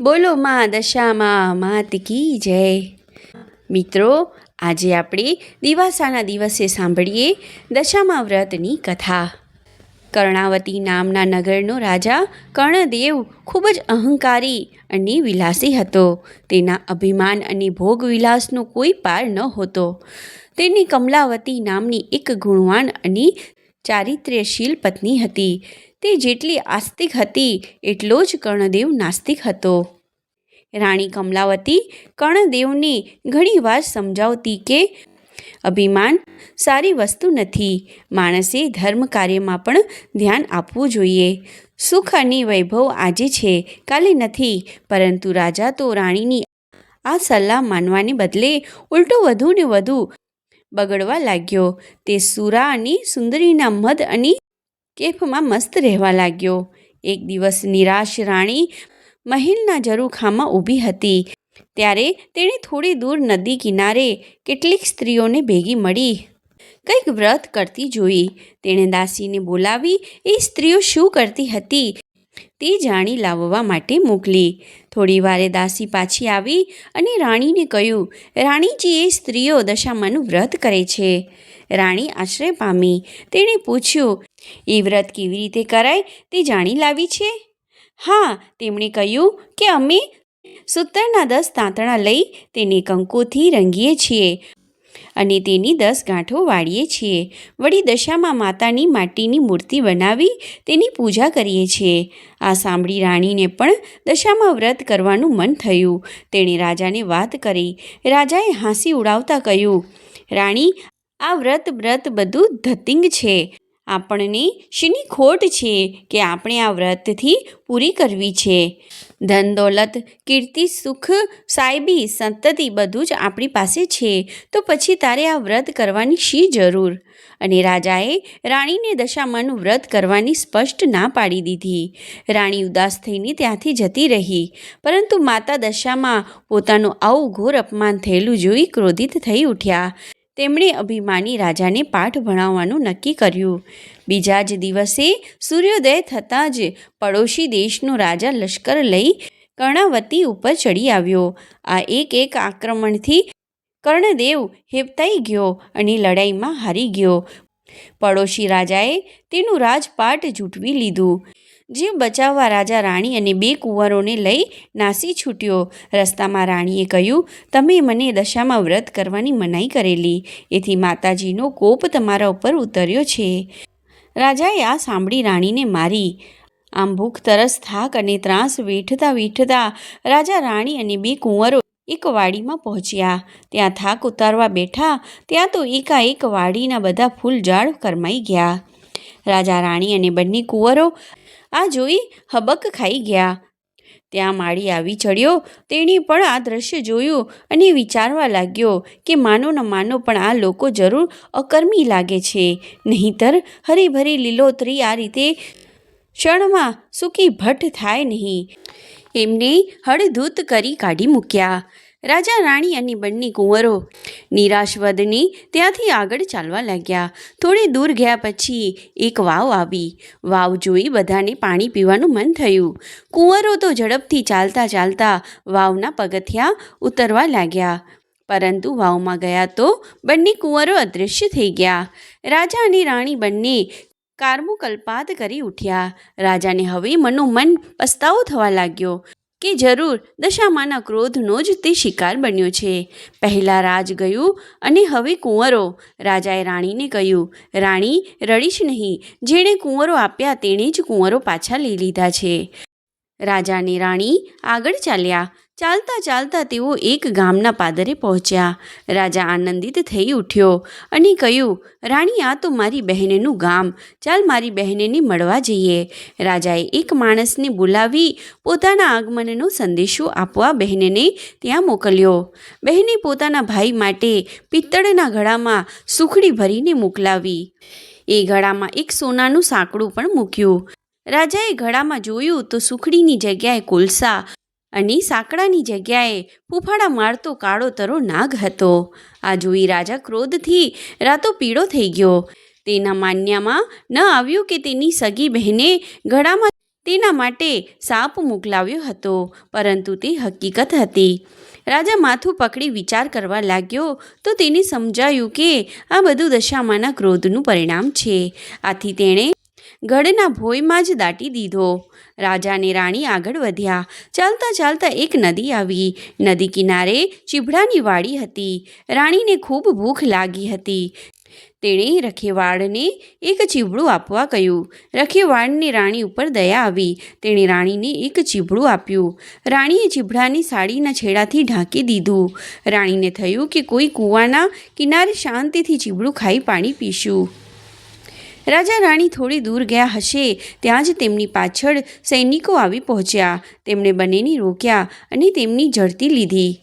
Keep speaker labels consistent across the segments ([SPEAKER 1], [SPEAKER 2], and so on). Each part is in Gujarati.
[SPEAKER 1] બોલો માં દશામાં, માત કી જય. મિત્રો, આજે આપણે દિવાસાના દિવસે સાંભળીએ દશામાં વ્રતની કથા. કર્ણાવતી નામના નગરનો રાજા કર્ણદેવ ખૂબ જ અહંકારી અને વિલાસી હતો. તેના અભિમાન અને ભોગ વિલાસનો કોઈ પાર ન હતો. તેની કમલાવતી નામની એક ગુણવાન અને ચારિત્ર્યશીલ પત્ની હતી. તે જેટલી આસ્તિક હતી, એટલો જ કર્ણદેવ નાસ્તિક હતો. રાણી કમલાવતી કર્ણદેવને ઘણીવાર સમજાવતી કે, અભિમાન સારી વસ્તુ નથી. માણસે ધર્મ કાર્યમાં પણ ધ્યાન આપવું જોઈએ. સુખ અને વૈભવ આજે છે, કાલે નથી. પરંતુ રાજા તો રાણીની આ સલાહ માનવાને બદલે ઉલટો વધુ ને વધુ બગડવા લાગ્યો. તે સુરા અને સુંદરીના મદ અને કેફમાં મસ્ત રહેવા લાગ્યો. એક દિવસ નિરાશ રાણી મહેલના ઝરૂખામાં ઊભી હતી. ત્યારે તેણે થોડી દૂર નદી કિનારે કેટલીક સ્ત્રીઓને ભેગી મળી. કંઈક વ્રત કરતી જોઈ. તેણે દાસીને બોલાવી, એ સ્ત્રીઓ શું કરતી હતી? તે જાણી લાવવા માટે મોકલી. થોડી વારે દાસી પાછી આવી અને રાણીને કહ્યું, રાણીજી, એ સ્ત્રીઓ દશામાનું વ્રત કરે છે. રાણી આશ્રય પામી. તેણે પૂછ્યું એ વ્રત કેવી રીતે કરાય તે જાણી લાવી છે. હા, તેમણે કહ્યું કે અમે સૂતરના દસ તાંતણા લઈ તેને કંકોથી રંગીએ છીએ અને તેની દસ ગાંઠો વાળીએ છીએ. વળી દશામાં માતાની માટીની મૂર્તિ બનાવી તેની પૂજા કરીએ છીએ. આ સાંભળી રાણીને પણ દશામાં વ્રત કરવાનું મન થયું. તેણે રાજાને વાત કરી. રાજાએ હાંસી ઉડાવતા કહ્યું, રાણી, આ વ્રત વ્રત બધું ધતિંગ છે. આપણને શીની ખોટ છે કે આપણે આ વ્રતથી પૂરી કરવી છે? ધન દોલત કીર્તિ, સુખ સાહેબી સંતતિ બધું જ આપણી પાસે છે. તો પછી તારે આ વ્રત કરવાની શી જરૂર? અને રાજાએ રાણીને દશામાનું વ્રત કરવાની સ્પષ્ટ ના પાડી દીધી. રાણી ઉદાસ થઈને ત્યાંથી જતી રહી. પરંતુ માતા દશામાં પોતાનું આવું ઘોર અપમાન થયેલું જોઈ ક્રોધિત થઈ ઉઠ્યા. તેમણે અભિમાની રાજાને પાઠ ભણાવવાનું નક્કી કર્યું. બીજા જ દિવસે સૂર્યોદય થતાં જ પડોશી દેશનો રાજા લશ્કર લઈ કર્ણાવતી ઉપર ચડી આવ્યો. આ એક એક આક્રમણથી કર્ણદેવ હેપતાઈ ગયો અને લડાઈમાં હારી ગયો. પડોશી રાજાએ તેનું રાજપાટ જૂટવી લીધું. જીવ બચાવવા રાજા રાણી અને બે કુંવરોને લઈ નાસી છૂટ્યો. રસ્તામાં રાણીએ કહ્યું, તમે મને દશામાં વ્રત કરવાની મનાઈ કરેલી. એથી માતાજીનો કોપ તમારા ઉપર ઉતર્યો છે. રાજાએ આ સાંભળી રાણીને મારી. આમ ભૂખ તરસ, થાક અને ત્રાસ વેઠતા વેઠતા રાજા રાણી અને બે કુંવરો એક વાડીમાં પહોંચ્યા. ત્યાં થાક ઉતારવા બેઠા, ત્યાં તો એકાએક વાડીના બધા ફૂલ ઝાડ કરમાઈ ગયા. રાજા રાણી અને બંને કુંવરો આ જોઈ હબક ખાઈ ગયા. ત્યાં માળી આવી ચડ્યો. તેણે પણ આ દ્રશ્ય જોયું અને વિચારવા લાગ્યો કે માનો ન માનો પણ આ લોકો જરૂર અકર્મી લાગે છે. નહીંતર હરીભરી લીલોતરી આ રીતે ક્ષણમાં સૂકી ભટ્ટ થાય નહીં. એમને હળધૂત કરી કાઢી મૂક્યા. રાજા રાણી અને બંને કુંવરો નિરાશવદની ત્યાંથી આગળ ચાલવા લાગ્યા. થોડી દૂર ગયા પછી એક વાવ આવી. વાવ જોઈ બધાને પાણી પીવાનું મન થયું. કુંવરો તો ઝડપથી ચાલતા ચાલતા વાવના પગથિયા ઉતરવા લાગ્યા. પરંતુ વાવમાં ગયા તો બંને કુંવરો અદૃશ્ય થઈ ગયા. રાજા અને રાણી બંને કારમું કલ્પાત કરી ઉઠ્યા. રાજાને હવે મનોમન પસ્તાવો થવા લાગ્યો. કે જરૂર દશામાના ક્રોધનો જ તે શિકાર બન્યો છે. પહેલાં રાજ ગયું અને હવે કુંવરો. રાજાએ રાણીને કહ્યું, રાણી, રડીશ નહીં. જેણે કુંવરો આપ્યા તેણે જ કુંવરો પાછા લઈ લીધા છે. રાજાને રાણી આગળ ચાલ્યા. ચાલતા ચાલતા તેઓ એક ગામના પાદરે પહોંચ્યા. રાજા આનંદિત થઈ ઉઠ્યો અને કહ્યું, રાણી, આ તો મારી બહેનનું ગામ. ચાલ મારી બહેનને મળવા જઈએ. રાજાએ એક માણસને બોલાવી પોતાના આગમનનો સંદેશો આપવા બહેનને ત્યાં મોકલ્યો. બહેને પોતાના ભાઈ માટે પિત્તળના ઘડામાં સુખડી ભરીને મોકલાવી. એ ઘડામાં એક સોનાનું સાંકડું પણ મૂક્યું. રાજાએ ઘડામાં જોયું તો સુખડીની જગ્યાએ કોલસા અને સાંકડાની જગ્યાએ ફૂફાડા મારતો કાળો તરો નાગ હતો. આ જોઈ રાજા ક્રોધથી રાતો પીળો થઈ ગયો. તેના માન્યામાં ન આવ્યું કે તેની સગી બહેને ગળામાં તેના માટે સાપ મોકલાવ્યો હતો, પરંતુ તે હકીકત હતી. રાજા માથું પકડી વિચાર કરવા લાગ્યો તો તેને સમજાયું કે આ બધું દશામાના ક્રોધનું પરિણામ છે. આથી તેણે ગઢના ભોયમાં જ દાટી દીધો. રાજાને રાણી આગળ વધ્યા. ચાલતા ચાલતા એક નદી આવી. નદી કિનારે ચીભડાની વાડી હતી. રાણીને ખૂબ ભૂખ લાગી હતી. તેણે રખેવાળને એક ચીબડું આપવા કહ્યું. રખેવાળને રાણી ઉપર દયા આવી. તેણે રાણીને એક ચીબડું આપ્યું. રાણીએ ચીભડાની સાડીના છેડાથી ઢાંકી દીધું. રાણીને થયું કે કોઈ કૂવાના કિનારે શાંતિથી ચીબડું ખાઈ પાણી પીશું. રાજા રાણી થોડી દૂર ગયા હશે, ત્યાં જ તેમની પાછળ સૈનિકો આવી પહોંચ્યા. તેમણે બંનેને રોક્યા અને તેમની ઝડતી લીધી.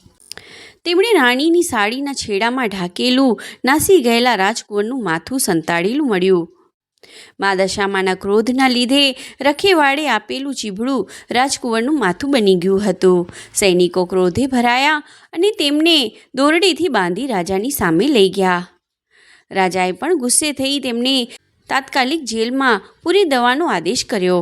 [SPEAKER 1] તેમણે રાણીની સાડીના છેડામાં ઢાકેલું, નાસી ગયેલા રાજકુંવરનું માથું સંતાડેલું મળ્યું. મા દશામાના ક્રોધના લીધે રખેવાળે આપેલું ચીભડું રાજકુંવરનું માથું બની ગયું હતું. સૈનિકો ક્રોધે ભરાયા અને તેમને દોરડીથી બાંધી રાજાની સામે લઈ ગયા. રાજાએ પણ ગુસ્સે થઈ તેમને તાત્કાલિક જેલમાં પૂરી દવાનો આદેશ કર્યો.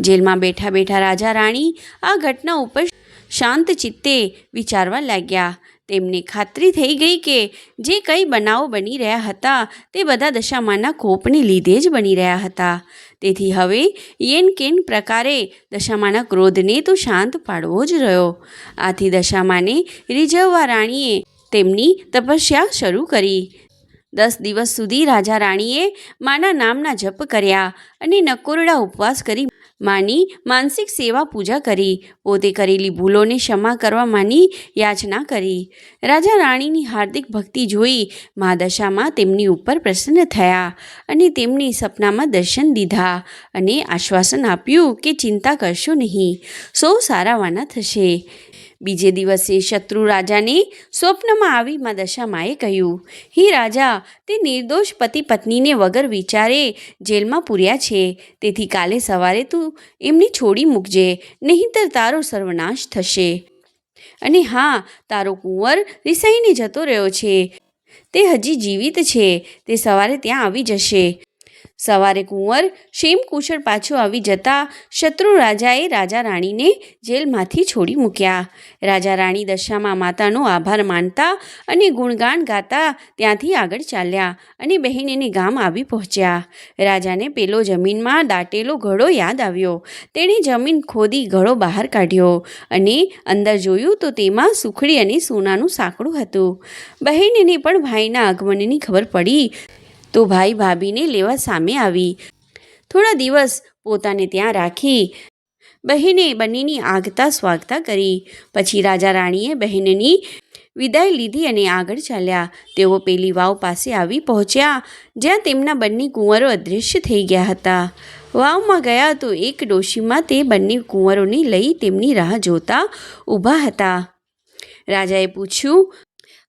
[SPEAKER 1] જેલમાં બેઠા બેઠા રાજા રાણી આ ઘટના ઉપર શાંત ચિત્તે વિચારવા લાગ્યા. તેમને ખાતરી થઈ ગઈ કે જે કંઈ બનાવો બની રહ્યા હતા તે બધા દશામાના કોપને લીધે જ બની રહ્યા હતા. તેથી હવે યેન કેન પ્રકારે દશામાના ક્રોધને તો શાંત પાડવો જ રહ્યો. આથી દશામાને રીઝવવા રાણીએ તેમની તપસ્યા શરૂ કરી. દસ દિવસ સુધી રાજા રાણીએ માના નામના જપ કર્યા અને નકોરડા ઉપવાસ કરી માની માનસિક સેવા પૂજા કરી. પોતે કરેલી ભૂલોને ક્ષમા કરવા માની યાચના કરી. રાજા રાણીની હાર્દિક ભક્તિ જોઈ મા દશામાં તેમની ઉપર પ્રસન્ન થયા અને તેમની સપનામાં દર્શન દીધા અને આશ્વાસન આપ્યું કે ચિંતા કરશો નહીં. સૌ સારાવાના થશે. બીજે દિવસે શત્રુ રાજાને સ્વપ્નમાં આવી મા દશામાએ કહ્યું, હે રાજા, તે નિર્દોષ પતિ પત્નીને વગર વિચારે જેલમાં પૂર્યા છે. તેથી કાલે સવારે તું એમને છોડી મૂકજે, નહીંતર તારો સર્વનાશ થશે. અને હા, તારો કુંવર રિસાઈને જતો રહ્યો છે. તે હજી જીવિત છે. તે સવારે ત્યાં આવી જશે. સવારે કુંવર શેમકુશળ પાછો આવી જતા શત્રુ રાજાએ રાજા રાણીને જેલમાંથી છોડી મૂક્યા. રાજા રાણી દશામાં માતાનો આભાર માનતા અને ગુણગાન ગાતા ત્યાંથી આગળ ચાલ્યા અને બહેનેને ગામ આવી પહોંચ્યા. રાજાને પેલો જમીનમાં દાટેલો ઘડો યાદ આવ્યો. તેણે જમીન ખોદી ઘડો બહાર કાઢ્યો અને અંદર જોયું તો તેમાં સુખડી અને સોનાનું સાંકડું હતું. બહેનને પણ ભાઈના આગમનની ખબર પડી તો ભાઈ ભાભીને લેવા સામે આવી. થોડા દિવસ પોતાને ત્યાં રાખી બહેને બંનેની આગતા સ્વાગતા કરી. પછી રાજા રાણીએ બહેનની વિદાય લીધી અને આગળ ચાલ્યા. તેઓ પેલી વાવ પાસે આવી પહોંચ્યા, જ્યાં તેમના બંને કુંવરો અદૃશ્ય થઈ ગયા હતા. વાવમાં ગયા તો એક ડોશીમાં તે બંને કુંવરોને લઈ તેમની રાહ જોતા ઊભા હતા. રાજાએ પૂછ્યું,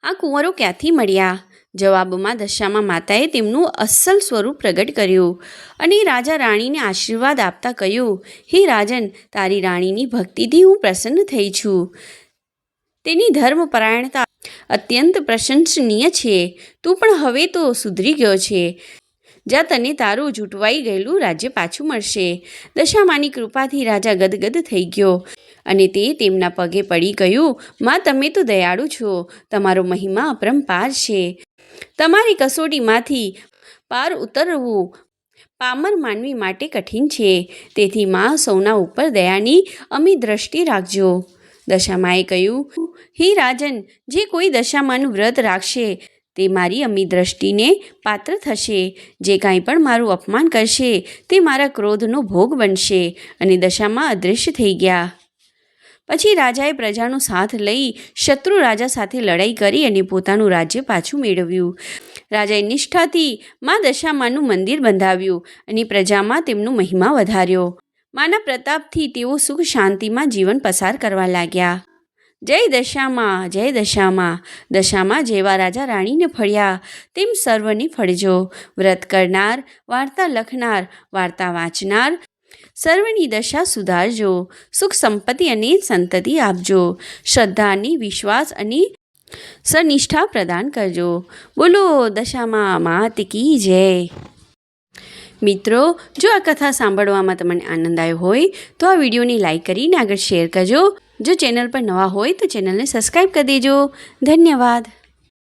[SPEAKER 1] આ કુંવરો ક્યાંથી મળ્યા? જવાબમાં દશામાં માતાએ તેમનું અસલ સ્વરૂપ પ્રગટ કર્યું અને રાજા રાણીને આશીર્વાદ આપતા કહ્યું, હે રાજન, તારી રાણીની ભક્તિથી હું પ્રસન્ન થઈ છું. તેની ધર્મપરાયણતા અત્યંત પ્રશંસનીય છે. તું પણ હવે તો સુધરી ગયો છે. જ્યાં તને તારું જૂટવાઈ ગયેલું રાજ્ય પાછું મળશે. દશામાની કૃપાથી રાજા ગદગદ થઈ ગયો અને તે તેમના પગે પડી ગયું માં, તમે તો દયાળુ છો. તમારો મહિમા અપરંપાર છે. તમારી કસોટીમાંથી પાર ઉતરવું પામર માનવી માટે કઠિન છે. તેથી મા સૌના ઉપર દયાની અમી દ્રષ્ટિ રાખજો. દશામાએ કહ્યું, હે રાજન, જે કોઈ દશામાનું વ્રત રાખશે, તે મારી અમી દ્રષ્ટિને પાત્ર થશે. જે કાંઈ પણ મારું અપમાન કરશે, તે મારા ક્રોધનો ભોગ બનશે. અને દશામાં અદૃશ્ય થઈ ગયા. પછી રાજાએ પ્રજાનો સાથ લઈ શત્રુ રાજા સાથે લડાઈ કરી અને પોતાનું રાજ્ય પાછું મેળવ્યું. રાજાએ નિષ્ઠાથી મા દશામાનું મંદિર બંધાવ્યું અને પ્રજામાં તેમનો મહિમા વધાર્યો. માના પ્રતાપથી તેઓ સુખ શાંતિમાં જીવન પસાર કરવા લાગ્યા. જય દશામાં જય દશામાં. દશામાં જેવા રાજા રાણીને ફળ્યા. તેમ સર્વને ફળજો. વ્રત કરનાર, વાર્તા લખનાર, વાર્તા વાંચનાર સર્વની દશા સુધારજો, સુખ સંપત્તિ અને સંતતિ આપજો શ્રદ્ધા અને વિશ્વાસ અને સનિષ્ઠા પ્રદાન કરજો. બોલો દશામાં માત કી જય. મિત્રો, જો આ કથા સાંભળવામાં તમને આનંદ આવ્યો હોય, તો આ વિડીયોને લાઈક કરીને આગળ શેર કરજો. જો ચેનલ પર નવા હોય તો ચેનલને સબસ્ક્રાઈબ કરી દેજો. ધન્યવાદ.